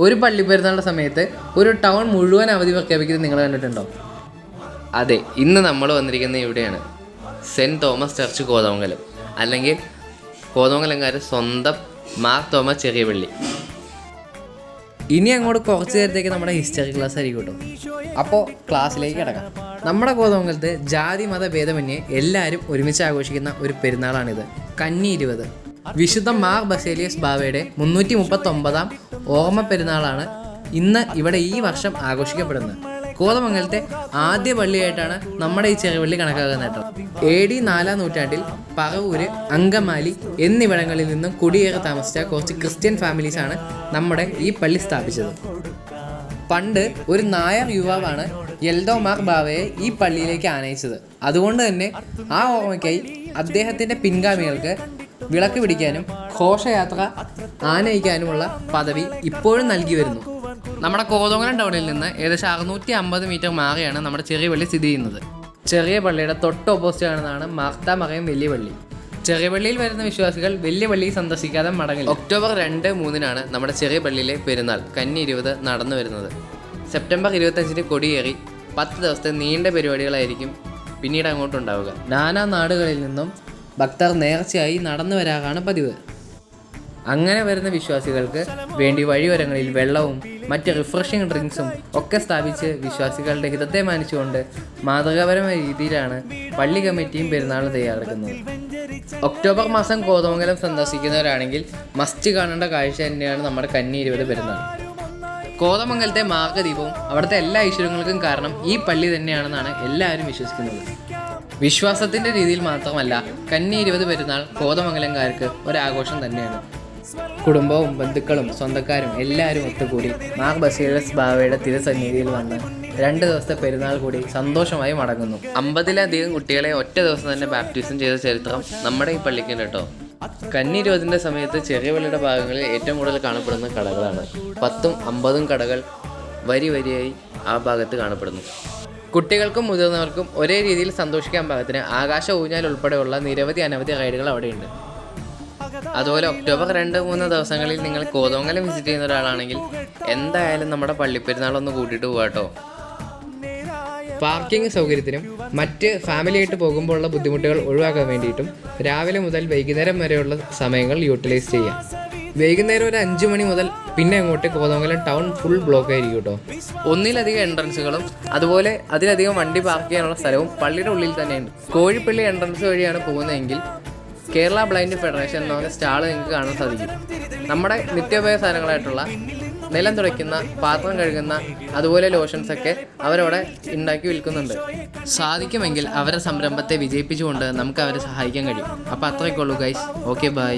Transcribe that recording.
ഒരു പള്ളി പെരുന്നാളുടെ സമയത്ത് ഒരു ടൗൺ മുഴുവൻ അവധി പ്രഖ്യാപിക്കുന്നത് നിങ്ങൾ കണ്ടിട്ടുണ്ടോ? അതെ ഇന്ന് നമ്മൾ വന്നിരിക്കുന്നത് ഇവിടെയാണ്. Saint Thomas church Kothamangalam. അല്ലെങ്കിൽ കോതമംഗലംകാർ സ്വന്തം മാർ തോമസ് ചെറിയ പള്ളി. ഇനി അങ്ങോട്ട് കുറച്ച് നേരത്തേക്ക് നമ്മുടെ ഹിസ്റ്ററി ക്ലാസ് ആയിരിക്കും കേട്ടോ. അപ്പോൾ ക്ലാസ്സിലേക്ക് കിടക്കാം. നമ്മുടെ കോതമംഗലത്ത് ജാതി മത ഭേദമന്യേ എല്ലാവരും ഒരുമിച്ച് ആഘോഷിക്കുന്ന ഒരു പെരുന്നാളാണിത്. കന്നി ഇരുപത്. വിശുദ്ധ മാർ ബസേലിയസ് ബാവയുടെ മുന്നൂറ്റി മുപ്പത്തൊമ്പതാം ഓർമ്മ പെരുന്നാളാണ് ഇന്ന് ഇവിടെ ഈ വർഷം ആഘോഷിക്കപ്പെടുന്നത്. കോതമംഗലത്തെ ആദ്യ പള്ളിയായിട്ടാണ് നമ്മുടെ ഈ ചെറുപള്ളി കണക്കാക്കുന്നത് കേട്ടോ. എ ഡി നാലാം നൂറ്റാണ്ടിൽ പറവൂര് അങ്കമാലി എന്നിവിടങ്ങളിൽ നിന്നും കുടിയേറി താമസിച്ച കുറച്ച് ക്രിസ്ത്യൻ ഫാമിലീസാണ് നമ്മുടെ ഈ പള്ളി സ്ഥാപിച്ചത്. പണ്ട് ഒരു നായർ യുവാവാണ് യൽദോമാർ ബാവയെ ഈ പള്ളിയിലേക്ക് ആനയിച്ചത്. അതുകൊണ്ട് തന്നെ ആ ഓർമ്മയ്ക്കായി അദ്ദേഹത്തിന്റെ പിൻഗാമികൾക്ക് വിളക്ക് പിടിക്കാനും ഘോഷയാത്ര ആനയിക്കാനുമുള്ള പദവി ഇപ്പോഴും നൽകി വരുന്നു. നമ്മുടെ കോതോങ്ങനം ടൗണിൽ നിന്ന് ഏകദേശം അറുന്നൂറ്റി അമ്പത് മീറ്റർ മാറിയാണ് നമ്മുടെ ചെറിയ പള്ളി സ്ഥിതി ചെയ്യുന്നത്. ചെറിയ പള്ളിയുടെ തൊട്ട് ഓപ്പോസിറ്റ് കാണുന്നതാണ് മാർത്ത മറയം വലിയ പള്ളി ചെറിയ പള്ളിയിൽ വരുന്ന വിശ്വാസികൾ വലിയ പള്ളി സന്ദർശിക്കാതെ മടങ്ങില്ല. ഒക്ടോബർ രണ്ട് മൂന്നിനാണ് നമ്മുടെ ചെറിയ പള്ളിയിലെ പെരുന്നാൾ കന്നി ഇരുപത് നടന്നു വരുന്നത്. സെപ്റ്റംബർ ഇരുപത്തഞ്ചിന് കൊടിയേറി പത്ത് ദിവസത്തെ നീണ്ട പരിപാടികളായിരിക്കും പിന്നീട് അങ്ങോട്ടുണ്ടാവുക. നാനാ നാടുകളിൽ നിന്നും ഭക്തർ നേർച്ചയായി നടന്നു വരാറാണ് പതിവ്. അങ്ങനെ വരുന്ന വിശ്വാസികൾക്ക് വേണ്ടി വഴിയോരങ്ങളിൽ വെള്ളവും മറ്റ് റിഫ്രഷിംഗ് ഡ്രിങ്ക്സും ഒക്കെ സ്ഥാപിച്ച് വിശ്വാസികളുടെ ഹിതത്തെ മാനിച്ചുകൊണ്ട് മാതൃകാപരമായ രീതിയിലാണ് പള്ളി കമ്മിറ്റിയും പെരുന്നാൾ തയ്യാറെടുക്കുന്നത്. ഒക്ടോബർ മാസം കോതമംഗലം സന്ദർശിക്കുന്നവരാണെങ്കിൽ മസ്റ്റ് കാണേണ്ട കാഴ്ച തന്നെയാണ് നമ്മുടെ കന്നി ഇരുപത് പെരുന്നാൾ. കോതമംഗലത്തെ മാർഗദീപവും അവിടുത്തെ എല്ലാ ഐശ്വര്യങ്ങൾക്കും കാരണം ഈ പള്ളി തന്നെയാണെന്നാണ് എല്ലാവരും വിശ്വസിക്കുന്നത്. വിശ്വാസത്തിന്റെ രീതിയിൽ മാത്രമല്ല കന്നി ഇരുപത് പെരുന്നാൾ കോതമംഗലംകാർക്ക് ഒരാഘോഷം തന്നെയാണ്. കുടുംബവും ബന്ധുക്കളും സ്വന്തക്കാരും എല്ലാവരും ഒത്തുകൂടി മാർ ബസീലസ് ബാവയുടെ തിരുസന്നിധിയിൽ വന്ന് രണ്ട് ദിവസത്തെ പെരുന്നാൾ കൂടി സന്തോഷമായി മടങ്ങുന്നു. അമ്പതിലധികം കുട്ടികളെ ഒറ്റ ദിവസം തന്നെ ബാപ്റ്റിസം ചെയ്ത ചരിത്രം നമ്മുടെ ഈ പള്ളിക്കുണ്ട് കേട്ടോ. കന്നി ഇരുപതിന്റെ സമയത്ത് ചെറിയ പള്ളിയുടെ ഭാഗങ്ങളിൽ ഏറ്റവും കൂടുതൽ കാണപ്പെടുന്ന കടകളാണ്. പത്തും അമ്പതും കടകൾ വരി വരിയായി ആ ഭാഗത്ത് കാണപ്പെടുന്നു. കുട്ടികൾക്കും മുതിർന്നവർക്കും ഒരേ രീതിയിൽ സന്തോഷിക്കാൻ പാകത്തിന് ആകാശ ഊഞ്ഞാൽ ഉൾപ്പെടെയുള്ള നിരവധി അനവധി റൈഡുകൾ അവിടെയുണ്ട്. അതുപോലെ ഒക്ടോബർ രണ്ട് മൂന്ന് ദിവസങ്ങളിൽ നിങ്ങൾ കോതമംഗലം വിസിറ്റ് ചെയ്യുന്ന ഒരാളാണെങ്കിൽ എന്തായാലും നമ്മുടെ പള്ളിപ്പെരുന്നാളൊന്ന് കൂട്ടിയിട്ട് പോകാട്ടോ പാർക്കിംഗ് സൗകര്യത്തിനും മറ്റ് ഫാമിലിയായിട്ട് പോകുമ്പോഴുള്ള ബുദ്ധിമുട്ടുകൾ ഒഴിവാക്കാൻ വേണ്ടിയിട്ടും രാവിലെ മുതൽ വൈകുന്നേരം വരെയുള്ള സമയങ്ങൾ യൂട്ടിലൈസ് ചെയ്യാം. വൈകുന്നേരം ഒരു അഞ്ച് മണി മുതൽ പിന്നെ അങ്ങോട്ട് കോതമംഗലം ടൗൺ ഫുൾ ബ്ലോക്ക് ആയിരിക്കും കേട്ടോ. ഒന്നിലധികം എൻട്രൻസുകളും അതുപോലെ അതിലധികം വണ്ടി പാർക്ക് ചെയ്യാനുള്ള സ്ഥലവും പള്ളിയുടെ ഉള്ളിൽ തന്നെയുണ്ട്. കോഴിപ്പള്ളി എൻട്രൻസ് വഴിയാണ് പോകുന്നതെങ്കിൽ കേരള ബ്ലൈൻഡ് ഫെഡറേഷൻ എന്ന് പറഞ്ഞ സ്റ്റാൾ നിങ്ങൾക്ക് കാണാൻ സാധിക്കും. നമ്മുടെ നിത്യോപയോഗ സാധനങ്ങളായിട്ടുള്ള നിലം തുടയ്ക്കുന്ന പാത്രം കഴുകുന്ന അതുപോലെ ലോഷൻസ് ഒക്കെ അവരവിടെ ഉണ്ടാക്കി വിൽക്കുന്നുണ്ട്. സാധിക്കുമെങ്കിൽ അവരുടെ സംരംഭത്തെ വിജയിപ്പിച്ചുകൊണ്ട് നമുക്ക് അവരെ സഹായിക്കാൻ കഴിയും. അപ്പോൾ അത്രയ്ക്കുള്ളൂ ഗൈസ് ഓക്കെ ബൈ